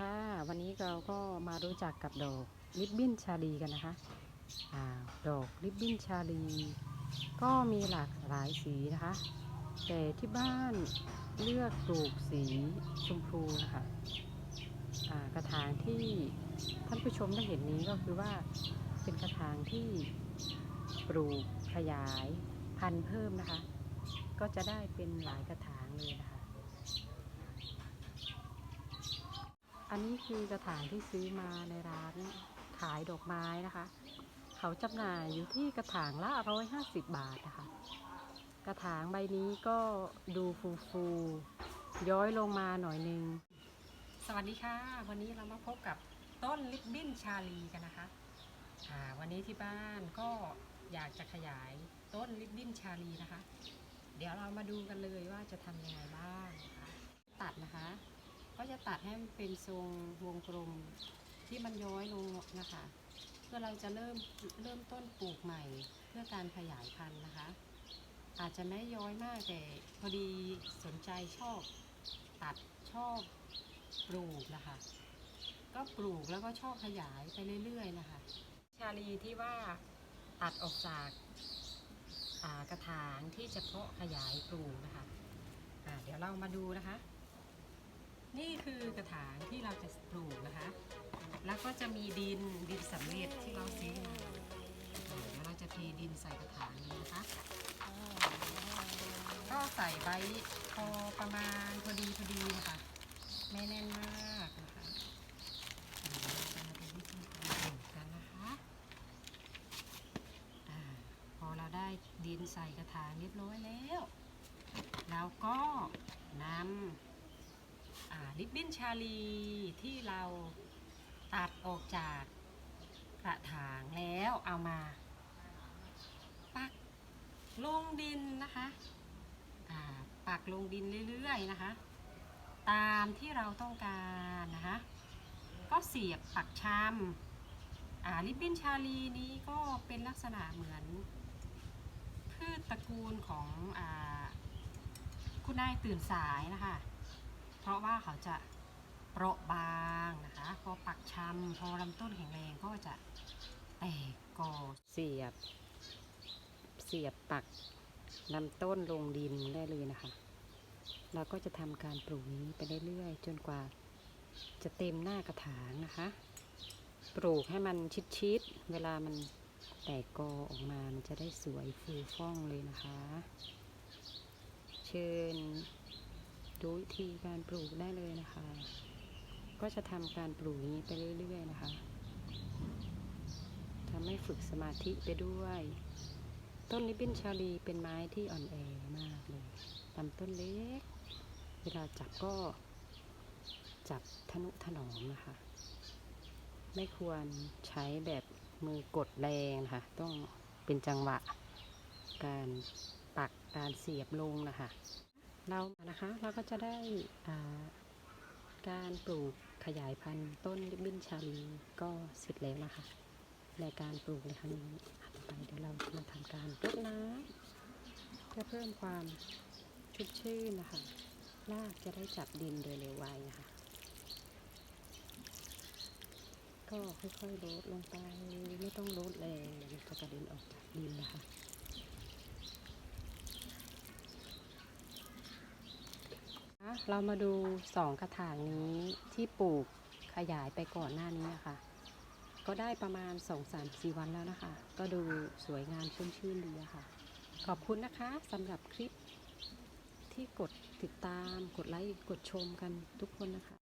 ค่ะ วันนี้เราก็มารู้จักกับดอกริบบิ้นชาลีกันนะคะอดอกริบบิ้นชาลี ก็มีหลากหลายสีนะคะ แต่ที่บ้านเลือกปลูกสีชมพูนะคะกระถางที่ท่านผู้ชมได้เห็นนี้ก็คือว่าเป็นกระถางที่ปลูกขยายพันธุ์เพิ่มนะคะ ก็จะได้เป็นหลายกระถางเลยนะคะ อันนี้คือกระถางที่ซื้อมาในร้านขายดอกไม้นะคะ เขาจำหน่ายอยู่ที่กระถางละร้อยห้าสิบบาทนะคะ กระถางใบนี้ก็ดูฟูฟูๆย้อยลงมาหน่อยนึง สวัสดีค่ะ วันนี้เรามาพบกับต้นลิบบิ้นชาลีกันนะคะอ่าวันนี้ที่บ้านก็อยากจะขยายต้นลิบบิ้นชาลีนะคะ เดี๋ยวเรามาดูกันเลยว่าจะทำยังไงบ้างนะคะตัดนะคะ ก็จะตัดให้มันเป็นทรงวงกลมที่มันย้อยลงนะคะ เพื่อเราจะเริ่มเริ่มต้นปลูกใหม่เพื่อการขยายพันธุ์นะคะ อาจจะไม่ย้อยมากแต่พอดีสนใจชอบตัดชอบปลูกนะคะ ก็ปลูกแล้วก็ชอบขยายไปเรื่อยๆนะคะ ชาลีที่ว่าตัดออกจากากระถางที่จะเพาะขยายปลูกนะคะอ่าเดี๋ยวเรามาดูนะคะ นี่คือกระถางที่เราจะปลูกนะคะ แล้วก็จะมีดินดินสำเร็จที่เราซื้อมาเดี๋ยวเราจะเทดินใส่กระถางนี้นะคะ ก็ใส่ไว้พอประมาณพอดีพอดีนะคะ ไม่แน่นมากนะคะจะมาดูวิธีการปลูกกันนะคะอาพอเราได้ดินใส่กระถางเรียบร้อยแล้วเราก็นำ ลิบบิ้นชาลีที่เราตัดออกจากกระถางแล้วเอามา ปักลงดินนะคะปักลงดินเรื่อยๆนะคะ ตามที่เราต้องการนะคะ ก็เสียบปักชำอ่าลิบบิ้นชาลีนี้ก็เป็นลักษณะเหมือน พืชตระกูลของอคุณนายตื่นสายนะคะ เพราะว่าเขาจะเปราะบางนะคะ พอปักชำพอลำต้นแข็งแรงก็จะแตกกอเสียบ เสียบปักลำต้นลงดินได้เลยนะคะ เราก็จะทำการปลูกนี้ไปเรื่อยๆจนกว่าจะเต็มหน้ากระถางนะคะ ปลูกให้มันชิดๆ เวลามันแตกกอออกมา มันจะได้สวยฟูฟ่องเลยนะคะ เชิญ ดูวิธีการปลูกได้เลยนะคะ ก็จะทำการปลูกนี้ไปเรื่อยๆนะคะทำให้ฝึกสมาธิไปด้วย ต้นลิบบินชาลีเป็นไม้ที่อ่อนแอมากเลยลำต้นเล็ก เวลาจับก็จับทนุถนอมนะคะ ไม่ควรใช้แบบมือกดแรงนะคะ ต้องเป็นจังหวะ การปักการเสียบลงนะคะ เรานะคะ เราก็จะได้การปลูกขยายพันธุ์ต้นริบบิ้นชาลีก็เสร็จแล้วนะคะ ในการปลูกในครั้งนี้ต่อไปเดี๋ยวเรามาทำการรดน้ำเพื่อเพิ่มความชุ่มชื่นนะคะรากจะได้จับดินโดยเร็วไวนะคะก็ค่อยๆลดลงไปไม่ต้องลดแรงเดี๋ยวมันจะกระเด็นออกจากดินนะคะ เรามาดูสองกระถางนี้ที่ปลูกขยายไปก่อนหน้านี้นะคะก็ได้ประมาณ2-3-4วันแล้วนะคะ ก็ดูสวยงามชุ่มชื่นดีะค่ะ ขอบคุณนะคะสำหรับคลิปที่กดติดตามกดไลค์กดชมกันทุกคนนะคะ